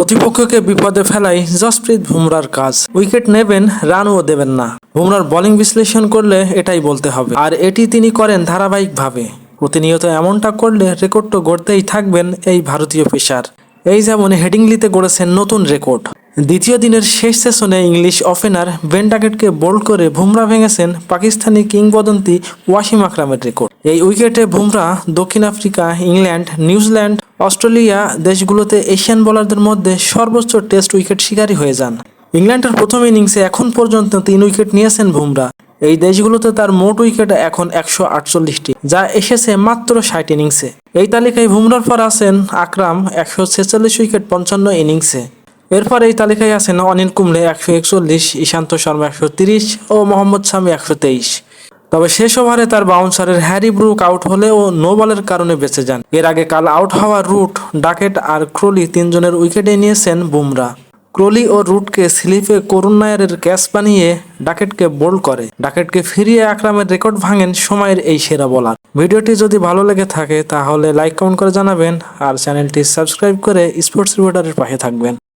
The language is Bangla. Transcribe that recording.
প্রতিপক্ষকে বিপদে ফেলাই জসপ্রীত বুমরার কাজ। উইকেট নেবেন, রানও দেবেন না। বুমরার বোলিং বিশ্লেষণ করলে এটাই বলতে হবে। আর এটি তিনি করেন ধারাবাহিকভাবে। প্রতিনিয়ত এমনটা করলে রেকর্ড তো গড়তেই থাকবেন এই ভারতীয় পেশার এই যেমন হেডিংলিতে গড়েছেন নতুন রেকর্ড। দ্বিতীয় দিনের শেষ সেশনে ইংলিশ ওপেনার বেন ডাকেটকে বোল্ড করে বুমরা ভেঙেছেন পাকিস্তানি কিংবদন্তি ওয়াসিম আকরামের রেকর্ড। এই উইকেটে বুমরা দক্ষিণ Africa, England, New Zealand, Australia দেশগুলোতে এশিয়ান বোলারদের মধ্যে সর্বোচ্চ টেস্ট উইকেট শিকারী হয়ে যান। ইংল্যান্ডের প্রথম ইনিংসে এখন পর্যন্ত তিন উইকেট নিয়েছেন বুমরা। এই দেশগুলোতে তার মোট উইকেট এখন একশো আটচল্লিশটি, যা এসেছে মাত্র ষাট ইনিংসে। এই তালিকায় বুমরার পর আছেন আকরাম, একশো ছেচল্লিশ উইকেট পঞ্চান্ন ইনিংসে। এরপর এই তালিকায় আছেন অনিল কুম্বলে একশো একচল্লিশ, ঈশান্ত শর্মা একশো তিরিশ ও মোহাম্মদ শামি একশো তেইশ। তবে শেষ ওভারে তার বাউন্সারের হ্যারি ব্রুক আউট হলেও নো বলের কারণে বেঁচে যান। এর আগে কাল আউট হওয়া রুট, ডাকেট আর ক্রোলি তিনজনের উইকেটে নিয়েছেন বুমরা। ক্রোলি ও রুটকে স্লিপে করুণ নায়ারের ক্যাচ বানিয়ে ডাকেটকে বোল্ড করে। ডাকেটকে ফিরিয়ে আকরামের রেকর্ড ভাঙেন সময়ের এই সেরা বলার। ভিডিওটি যদি ভালো লেগে থাকে তাহলে লাইক, কমেন্ট করে জানাবেন আর চ্যানেলটি সাবস্ক্রাইব করে স্পোর্টস রিপোর্টারের পাশে থাকবেন।